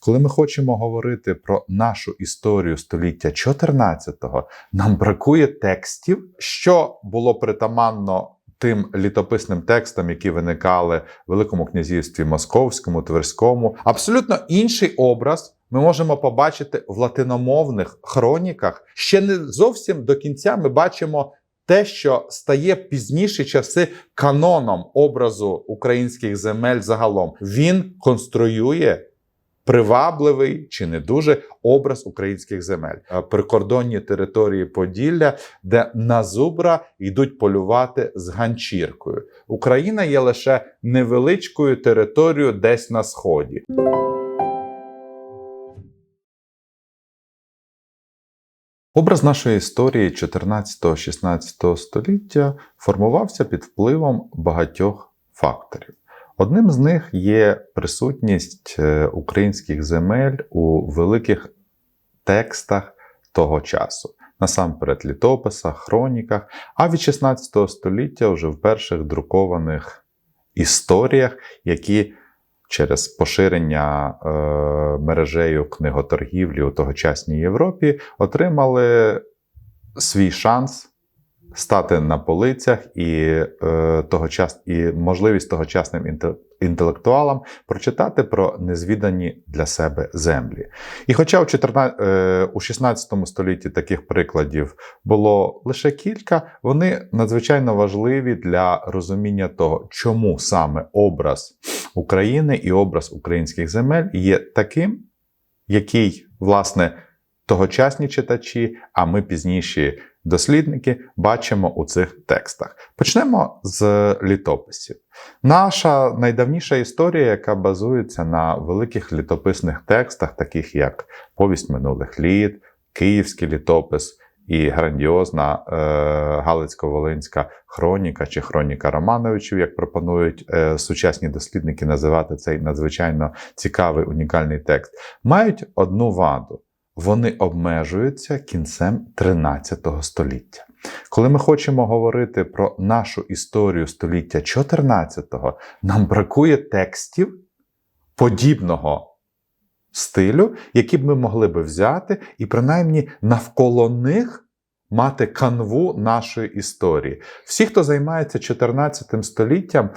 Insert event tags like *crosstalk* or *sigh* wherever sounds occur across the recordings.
Коли ми хочемо говорити про нашу історію століття 14-го, нам бракує текстів, що було притаманно тим літописним текстам, які виникали в Великому князівстві Московському, Тверському. Абсолютно інший образ. Ми можемо побачити в латиномовних хроніках. Ще не зовсім до кінця ми бачимо те, що стає пізніші часи каноном образу українських земель загалом. Він конструює привабливий чи не дуже образ українських земель. Е, Прикордонні території Поділля, де на зубра йдуть полювати з ганчіркою. Україна є лише невеличкою територією десь на сході. Образ нашої історії 14-16 століття формувався під впливом багатьох факторів. Одним з них є присутність е, українських земель у великих текстах того часу, насамперед літописах, хроніках, а від 16 століття вже в перших друкованих історіях, які через поширення е, мережею книготоргівлі у тогочасній Європі отримали свій шанс стати на полицях і, е, тогочас, і можливість тогочасним інте- інтелектуалам прочитати про незвідані для себе землі. І хоча у, 14, е, у 16 столітті таких прикладів було лише кілька, вони надзвичайно важливі для розуміння того, чому саме образ України і образ українських земель є таким, який, власне, тогочасні читачі, а ми пізніші дослідники бачимо у цих текстах. Почнемо з літописів. Наша найдавніша історія, яка базується на великих літописних текстах, таких як Повість минулих літ, Київський літопис і грандіозна е, Галицько-Волинська хроніка чи хроніка Романовичів, як пропонують е, сучасні дослідники називати цей надзвичайно цікавий унікальний текст, мають одну ваду. Вони обмежуються кінцем 13 століття. Коли ми хочемо говорити про нашу історію століття 14-го, нам бракує текстів подібного стилю, які б ми могли би взяти, і принаймні навколо них мати канву нашої історії. Всі, хто займається 14 століттям,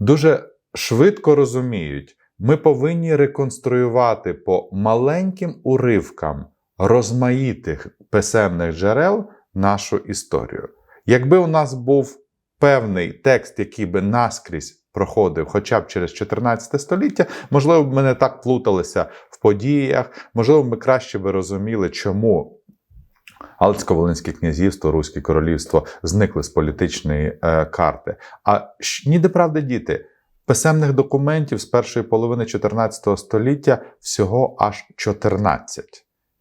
дуже швидко розуміють, ми повинні реконструювати по маленьким уривкам розмаїтих писемних джерел нашу історію. Якби у нас був певний текст, який би наскрізь проходив хоча б через 14 століття, можливо, б ми не так плуталися в подіях, можливо, ми краще би розуміли, чому Галицько-Волинське князівство, Руське королівство зникли з політичної е, карти. А ніде правди діти. Писемних документів з першої половини 14 століття всього аж 14.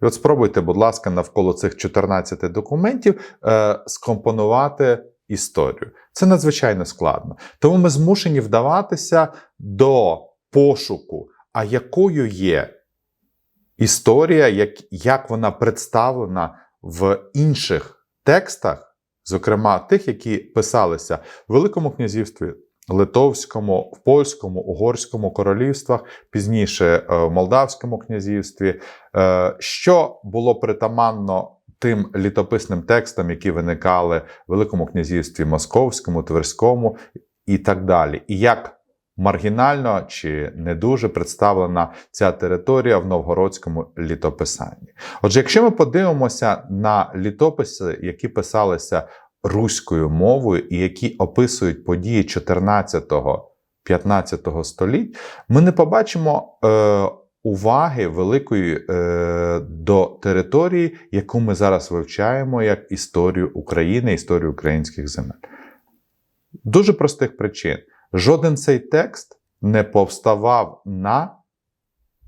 І от спробуйте, будь ласка, навколо цих 14 документів е, скомпонувати історію. Це надзвичайно складно. Тому ми змушені вдаватися до пошуку, а якою є історія, як, як вона представлена в інших текстах, зокрема тих, які писалися в Великому князівстві. Литовському, в польському, угорському королівствах, пізніше е, в Молдавському князівстві, е, що було притаманно тим літописним текстам, які виникали в Великому князівстві Московському, Тверському і так далі. І як маргінально чи не дуже представлена ця територія в новгородському літописанні. Отже, якщо ми подивимося на літописи, які писалися руською мовою і які описують події 14-15 століть, ми не побачимо е, уваги великої е, до території, яку ми зараз вивчаємо як історію України, історію українських земель. Дуже простих причин. Жоден цей текст не повставав на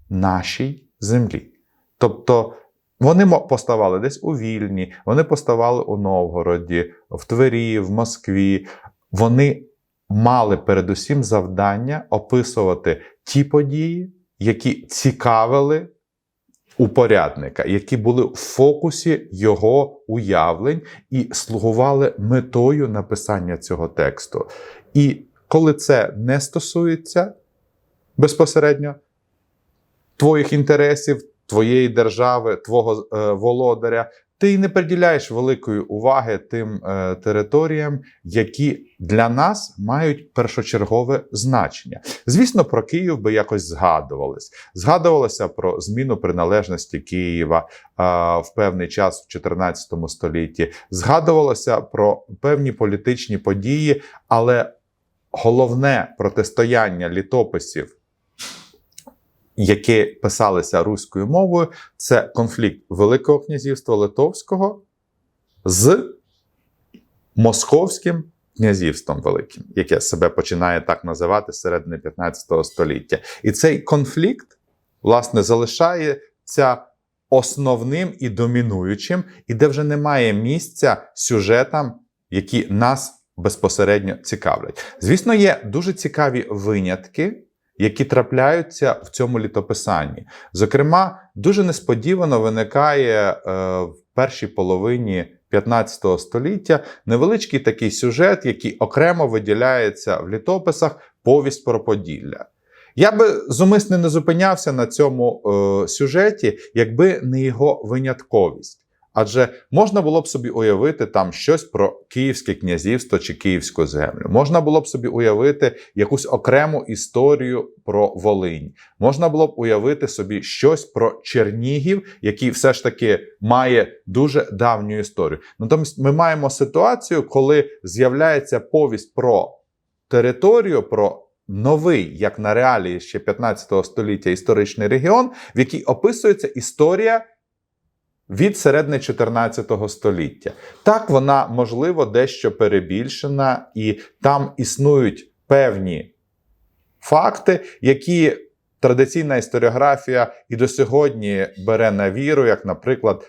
нашій землі. Тобто вони поставали десь у Вільні, вони поставали у Новгороді, в Твері, в Москві. Вони мали передусім завдання описувати ті події, які цікавили упорядника, які були в фокусі його уявлень і слугували метою написання цього тексту. І коли це не стосується безпосередньо твоїх інтересів, твоєї держави, твого е, володаря, ти не приділяєш великої уваги тим е, територіям, які для нас мають першочергове значення. Звісно, про Київ би якось згадувались. Згадувалося про зміну приналежності Києва е, в певний час в 14 столітті. Згадувалося про певні політичні події, але головне протистояння літописів які писалися руською мовою, це конфлікт Великого князівства Литовського з Московським князівством Великим, яке себе починає так називати середини 15 століття. І цей конфлікт, власне, залишається основним і домінуючим, і де вже немає місця сюжетам, які нас безпосередньо цікавлять. Звісно, є дуже цікаві винятки які трапляються в цьому літописанні. Зокрема, дуже несподівано виникає е, в першій половині 15 століття невеличкий такий сюжет, який окремо виділяється в літописах повість про Поділля. Я би зумисне не зупинявся на цьому е, сюжеті, якби не його винятковість. Адже можна було б собі уявити там щось про Київське князівство чи Київську землю. Можна було б собі уявити якусь окрему історію про Волинь. Можна було б уявити собі щось про Чернігів, який все ж таки має дуже давню історію. Натомість ми маємо ситуацію, коли з'являється повість про територію. про Новий, як на реалії ще 15 століття історичний регіон, в якій описується історія від середини 14 століття. Так, вона, можливо, дещо перебільшена, і там існують певні факти, які традиційна історіографія і до сьогодні бере на віру, як, наприклад,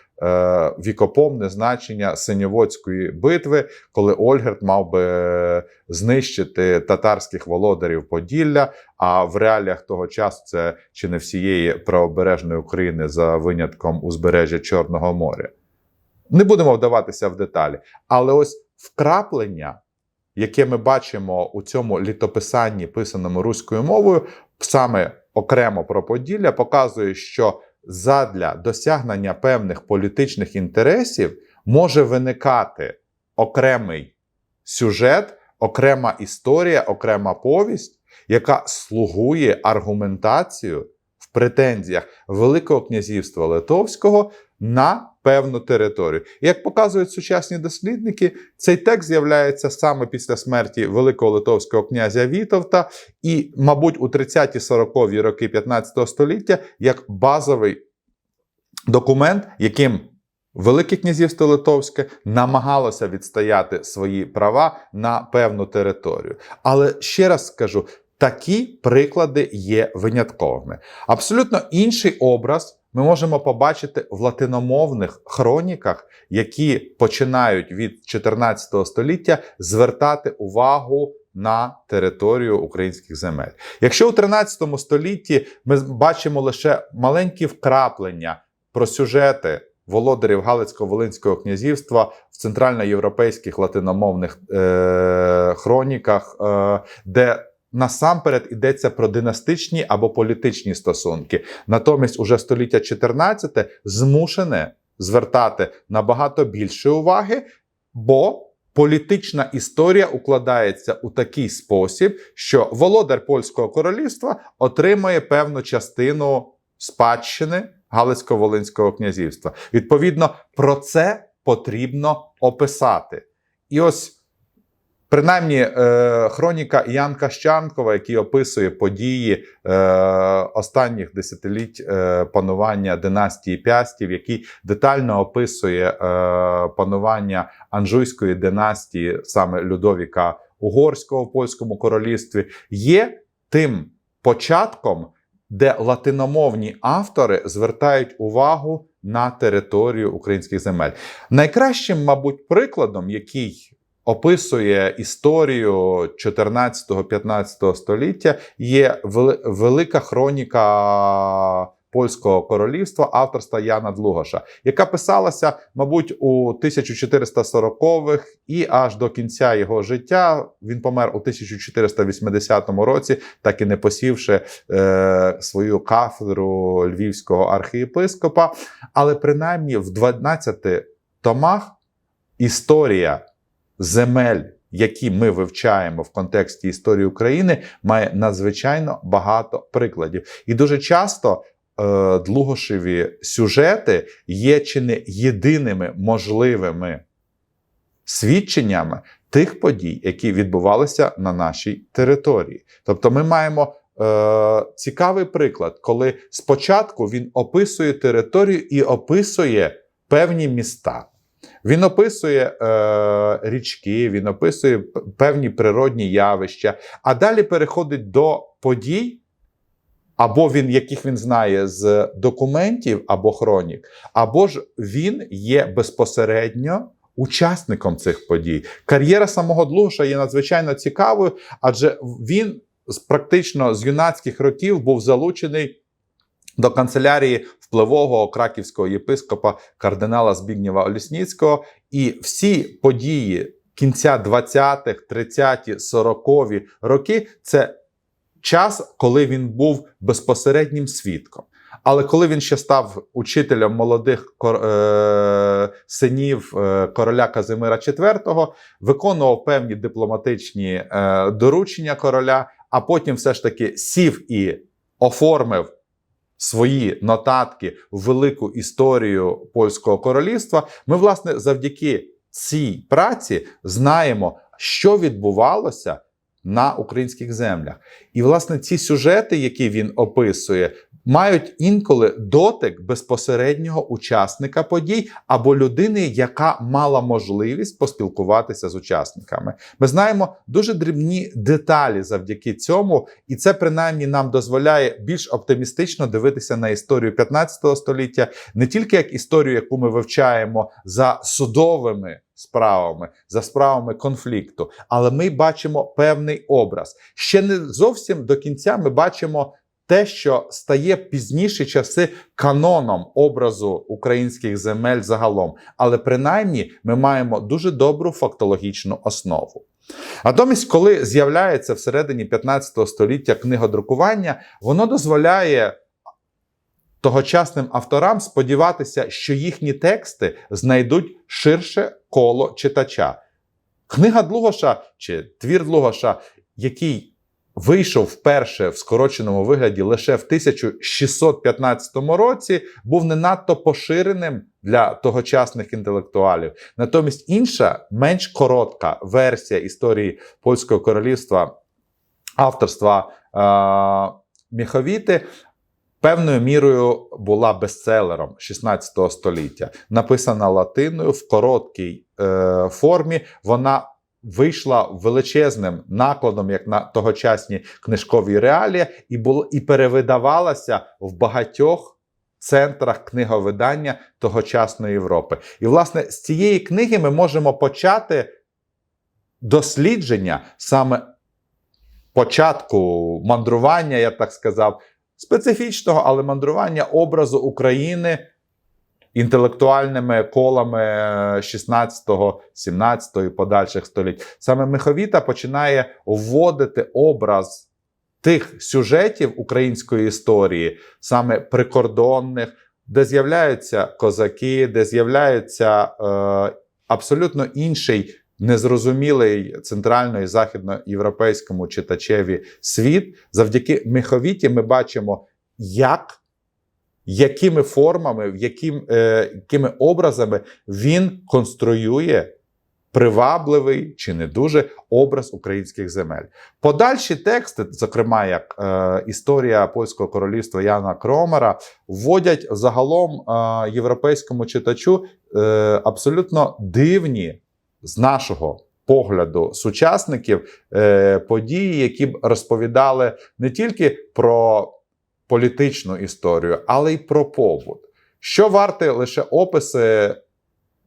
вікоповне значення Синьоводської битви, коли Ольгерт мав би знищити татарських володарів Поділля. А в реаліях того часу це чи не всієї правобережної України за винятком узбережжя Чорного моря. Не будемо вдаватися в деталі, але ось вкраплення. Яке ми бачимо у цьому літописанні, писаному руською мовою, саме окремо про Поділля, показує, що задля досягнення певних політичних інтересів може виникати окремий сюжет, окрема історія, окрема повість, яка слугує аргументацію в претензіях Великого князівства Литовського на певну територію. І як показують сучасні дослідники, цей текст з'являється саме після смерті великого литовського князя Вітовта, і, мабуть, у 30-40-ві роки 15 століття як базовий документ, яким Велике князівство Литовське намагалося відстояти свої права на певну територію. Але ще раз скажу: такі приклади є винятковими. Абсолютно інший образ ми можемо побачити в латиномовних хроніках, які починають від 14 століття звертати увагу на територію українських земель. Якщо у 13 столітті ми бачимо лише маленькі вкраплення про сюжети. Володарів Галицько-Волинського князівства в центральноєвропейських латиномовних е- хроніках, е- де насамперед йдеться про династичні або політичні стосунки. Натомість, уже століття 14 змушене звертати набагато більше уваги, бо політична історія укладається у такий спосіб, що володар польського королівства отримує певну частину спадщини Галицько-Волинського князівства. Відповідно, про це потрібно описати. І ось. Принаймні, е, хроніка Ян Кащанкова, який описує події е, останніх десятиліть е, панування династії Пястів, який детально описує панування Анжуйської династії, саме Людовіка Угорського в польському королівстві, є тим початком, де латиномовні автори звертають увагу на територію українських земель. Найкращим, мабуть, прикладом, який описує історію 14-15 століття, є велика хроніка польського королівства авторства Яна Длугоша, яка писалася, мабуть, у 1440-х і аж до кінця його життя. Він помер у 1480 році, так і не посівши е, свою кафедру львівського архієпископа. Але принаймні в 12 томах історія земель, які ми вивчаємо в контексті історії України, має надзвичайно багато прикладів. І дуже часто е, Длугошеві сюжети є чи не єдиними можливими свідченнями тих подій, які відбувалися на нашій території. Тобто, ми маємо. Е, цікавий приклад, коли спочатку він описує територію і описує певні міста. Він описує е, річки, він описує певні природні явища, а далі переходить до подій, або він, яких він знає з документів або хронік, або ж він є безпосередньо учасником цих подій. Кар'єра самого Длуша є надзвичайно цікавою, адже він практично з юнацьких років був залучений до канцелярії впливового краківського єпископа кардинала Збігнєва Олісніцького, і всі події кінця 20-х, 30-ті, 40-ві роки це час, коли він був безпосереднім свідком. Але коли він ще став учителем молодих кор- е- синів е- короля Казимира IV, виконував певні дипломатичні е- доручення короля, а потім все ж таки сів і оформив свої нотатки в велику історію польського королівства. Ми, власне, завдяки цій праці знаємо, що відбувалося на українських землях. І, власне, ці сюжети, які він описує, мають інколи дотик безпосереднього учасника подій або людини, яка мала можливість поспілкуватися з учасниками. Ми знаємо дуже дрібні деталі завдяки цьому, і це принаймні нам дозволяє більш оптимістично дивитися на історію 15 століття, не тільки як історію, яку ми вивчаємо за судовими справами, за справами конфлікту, але ми бачимо певний образ. Ще не зовсім до кінця ми бачимо. Те, що стає пізніші часи каноном образу українських земель загалом, але принаймні ми маємо дуже добру фактологічну основу. Натомість, коли з'являється всередині 15 століття книгодрукування, воно дозволяє тогочасним авторам сподіватися, що їхні тексти знайдуть ширше коло читача. Книга Длугоша чи твір Длугоша, який вийшов вперше в скороченому вигляді лише в 1615 році, був не надто поширеним для тогочасних інтелектуалів. Натомість інша, менш коротка версія історії польського королівства авторства е- Міховіти. Певною мірою була бестселером 16 століття, написана латиною в короткій е, формі. Вона вийшла величезним накладом, як на тогочасні книжкові реалії, і було і перевидавалася в багатьох центрах книговидання тогочасної Європи. І, власне, з цієї книги ми можемо почати дослідження саме початку мандрування, я так сказав, специфічного, але мандрування образу України інтелектуальними колами 16, 17 і подальших століть. Саме Миховіта починає вводити образ тих сюжетів української історії, саме прикордонних, де з'являються козаки, де з'являється е, абсолютно інший. Незрозумілий центрально і західноєвропейському читачеві світ. Завдяки Миховіті ми бачимо, як, якими формами, яким, е, якими образами він конструює привабливий чи не дуже образ українських земель. Подальші тексти, зокрема як е, історія польського королівства Яна Кромера, вводять загалом е, європейському читачу е, абсолютно дивні з нашого погляду сучасників е, події, які б розповідали не тільки про політичну історію, але й про побут. Що варте лише описи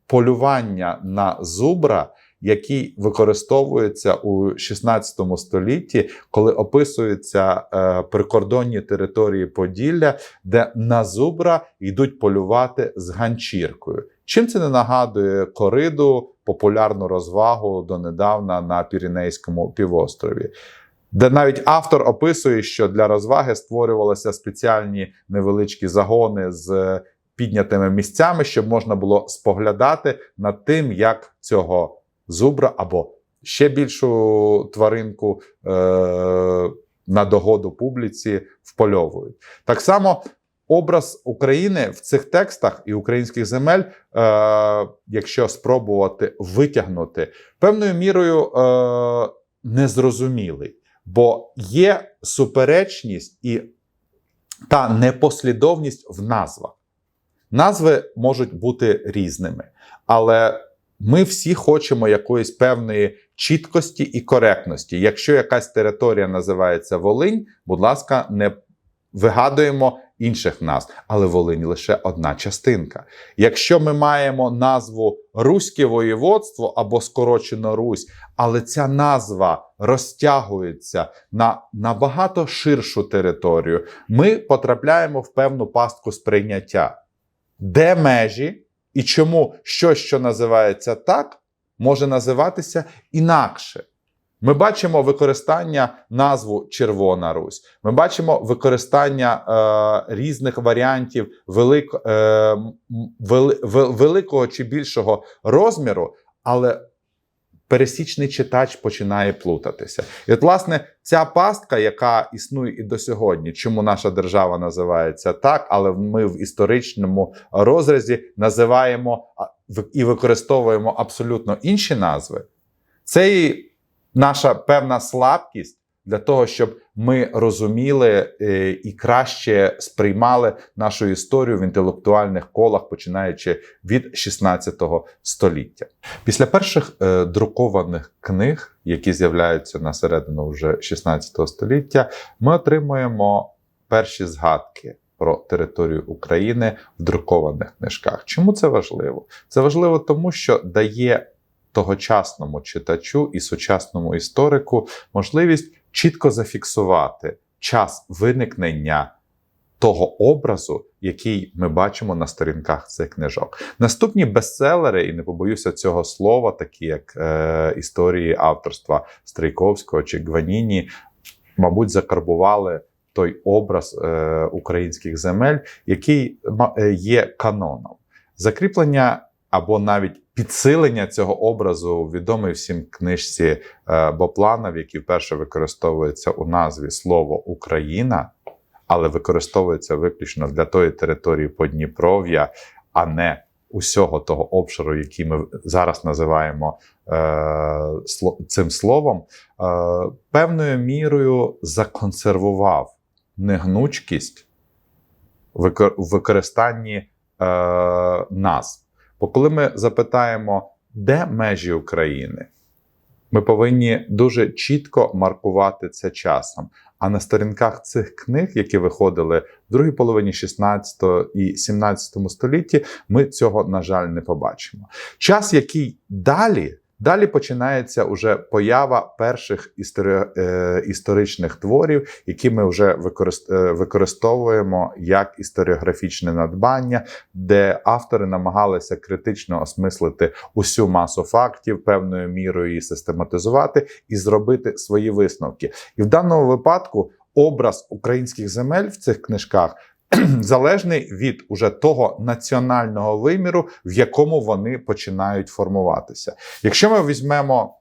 полювання на зубра, який використовується у 16 столітті, коли описуються е, прикордонні території Поділля, де на зубра йдуть полювати з ганчіркою. Чим це не нагадує кориду, популярну розвагу донедавна на Піренейському півострові? Де навіть автор описує, що для розваги створювалися спеціальні невеличкі загони з піднятими місцями, щоб можна було споглядати над тим, як цього зубра або ще більшу тваринку е- на догоду публіці впольовують. Так само образ України в цих текстах і українських земель, е- якщо спробувати витягнути, певною мірою е- незрозумілий, бо є суперечність і та непослідовність в назвах. Назви можуть бути різними, але ми всі хочемо якоїсь певної чіткості і коректності. Якщо якась територія називається Волинь, будь ласка, не вигадуємо інших назв, але Волинь лише одна частинка. Якщо ми маємо назву Руське воєводство або скорочено Русь, але ця назва розтягується на набагато ширшу територію, ми потрапляємо в певну пастку сприйняття. Де межі і чому щось, що називається так, може називатися інакше. Ми бачимо використання назву Червона Русь. Ми бачимо використання е, різних варіантів велик, е, вели, великого чи більшого розміру, але пересічний читач починає плутатися. І от, власне, ця пастка, яка існує і до сьогодні, чому наша держава називається так, але ми в історичному розрізі називаємо і використовуємо абсолютно інші назви, це і наша певна слабкість для того, щоб ми розуміли е, і краще сприймали нашу історію в інтелектуальних колах, починаючи від 16 століття. Після перших е, друкованих книг, які з'являються на середину вже 16 століття, ми отримуємо перші згадки. Про територію України в друкованих книжках. Чому це важливо? Це важливо тому, що дає тогочасному читачу і сучасному історику можливість чітко зафіксувати час виникнення того образу, який ми бачимо на сторінках цих книжок. Наступні бестселери, і не побоюся цього слова, такі як е, історії авторства Стрийковського чи Гваніні, мабуть, закарбували той образ е, українських земель, який е, є каноном. Закріплення або навіть підсилення цього образу у відомій всім книжці е, Боплана, в якій вперше використовується у назві слово Україна, але використовується виключно для тої території Подніпров'я, а не усього того обширу, який ми зараз називаємо е, цим словом, е, певною мірою законсервував негнучкість в використанні назв. Бо коли ми запитаємо, де межі України, ми повинні дуже чітко маркувати це часом. А на сторінках цих книг, які виходили в другій половині 16 і 17 столітті, ми цього, на жаль, не побачимо. Час, який далі. Далі починається уже поява перших історі... е, історичних творів, які ми вже використ... е, використовуємо як історіографічне надбання, де автори намагалися критично осмислити усю масу фактів, певною мірою її систематизувати і зробити свої висновки. І в даному випадку образ українських земель в цих книжках. *clears throat* Залежний від уже того національного виміру, в якому вони починають формуватися. Якщо ми візьмемо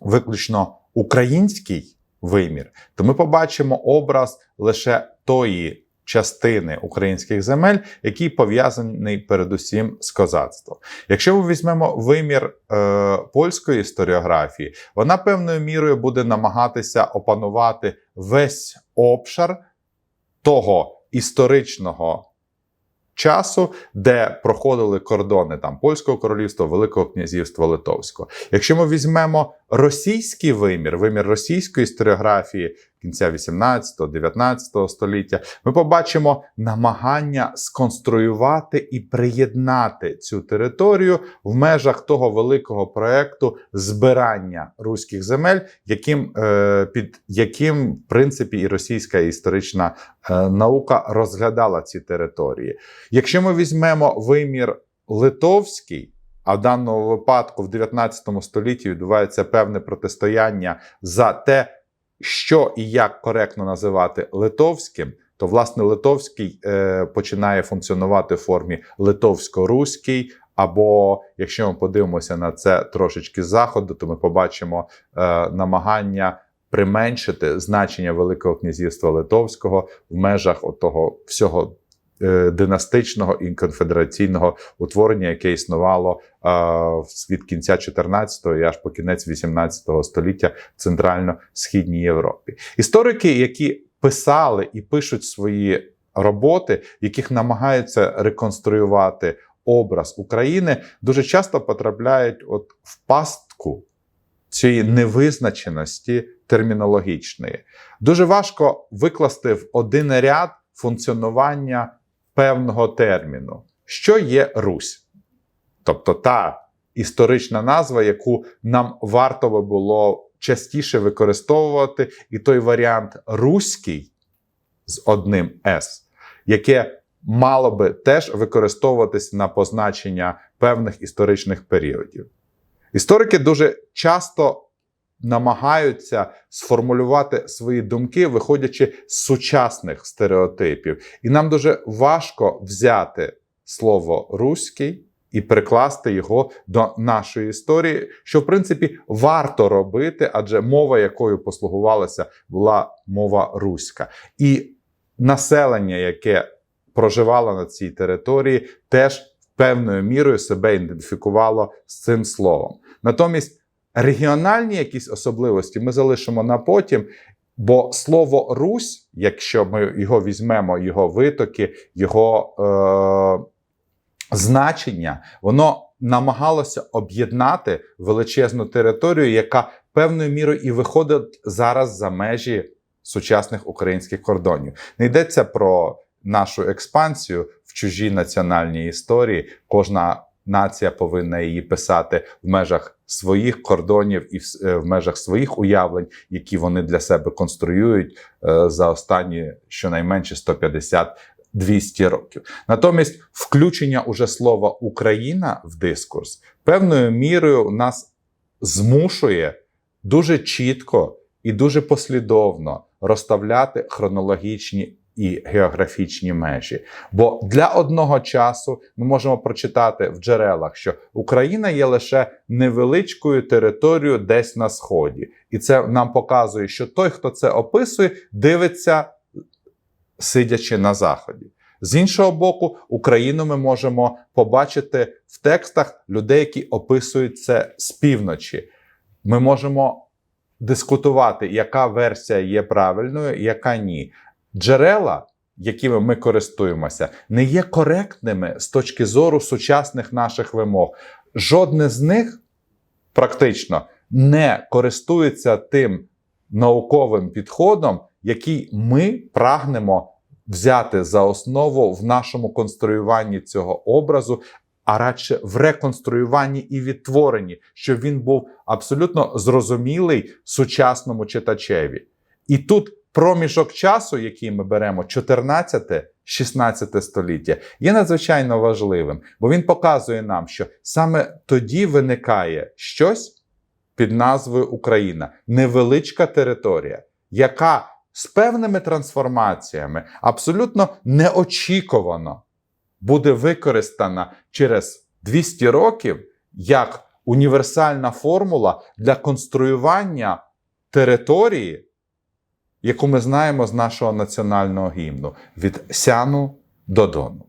виключно український вимір, то ми побачимо образ лише тої частини українських земель, який пов'язаний передусім з козацтвом. Якщо ми візьмемо вимір е, польської історіографії, вона певною мірою буде намагатися опанувати весь обшар того історичного часу, де проходили кордони там польського королівства, Великого князівства Литовського. Якщо ми візьмемо російський вимір, вимір російської історіографії, кінця 18-19 століття, ми побачимо намагання сконструювати і приєднати цю територію в межах того великого проекту збирання руських земель, яким е, під яким в принципі і російська історична е, наука розглядала ці території. Якщо ми візьмемо вимір литовський. А в даному випадку в 19 столітті відбувається певне протистояння за те, що і як коректно називати литовським, то власне литовський е, починає функціонувати в формі литовсько-руський. Або якщо ми подивимося на це трошечки з заходу, то ми побачимо е, намагання применшити значення Великого князівства Литовського в межах того всього династичного і конфедераційного утворення, яке існувало е, від кінця 14-го і аж по кінець 18 століття в центрально-східній Європі. Історики, які писали і пишуть свої роботи, яких намагаються реконструювати образ України, дуже часто потрапляють от в пастку цієї невизначеності термінологічної. Дуже важко викласти в один ряд функціонування певного терміну, що є Русь, тобто та історична назва, яку нам варто би було частіше використовувати, і той варіант руський з одним С, яке мало би теж використовуватись на позначення певних історичних періодів. Історики дуже часто намагаються сформулювати свої думки, виходячи з сучасних стереотипів. І нам дуже важко взяти слово руський і прикласти його до нашої історії, що в принципі варто робити, адже мова, якою послугувалася, була мова руська. І населення, яке проживало на цій території, теж певною мірою себе ідентифікувало з цим словом. Натомість регіональні якісь особливості ми залишимо на потім. Бо слово Русь, якщо ми його візьмемо, його витоки, його е, значення, воно намагалося об'єднати величезну територію, яка певною мірою і виходить зараз за межі сучасних українських кордонів. Не йдеться про нашу експансію в чужій національній історії. Кожна нація повинна її писати в межах своїх кордонів і в, е, межах своїх уявлень, які вони для себе конструюють е, за останні щонайменше 150-200 років. Натомість, включення уже слова Україна в дискурс певною мірою нас змушує дуже чітко і дуже послідовно розставляти хронологічні і географічні межі. Бо для одного часу ми можемо прочитати в джерелах, що Україна є лише невеличкою територією десь на сході, і це нам показує, що той, хто це описує, дивиться, сидячи на заході. З іншого боку, Україну ми можемо побачити в текстах людей, які описують це з півночі. Ми можемо дискутувати, яка версія є правильною, яка ні. Джерела, якими ми користуємося, не є коректними з точки зору сучасних наших вимог. Жодне з них практично не користується тим науковим підходом, який ми прагнемо взяти за основу в нашому конструюванні цього образу, а радше в реконструюванні і відтворенні, щоб він був абсолютно зрозумілий сучасному читачеві. І тут проміжок часу, який ми беремо, 14-16 століття, є надзвичайно важливим, бо він показує нам, що саме тоді виникає щось під назвою Україна, невеличка територія, яка з певними трансформаціями абсолютно неочікувано буде використана через 200 років як універсальна формула для конструювання території яку ми знаємо з нашого національного гімну від Сяну до Дону.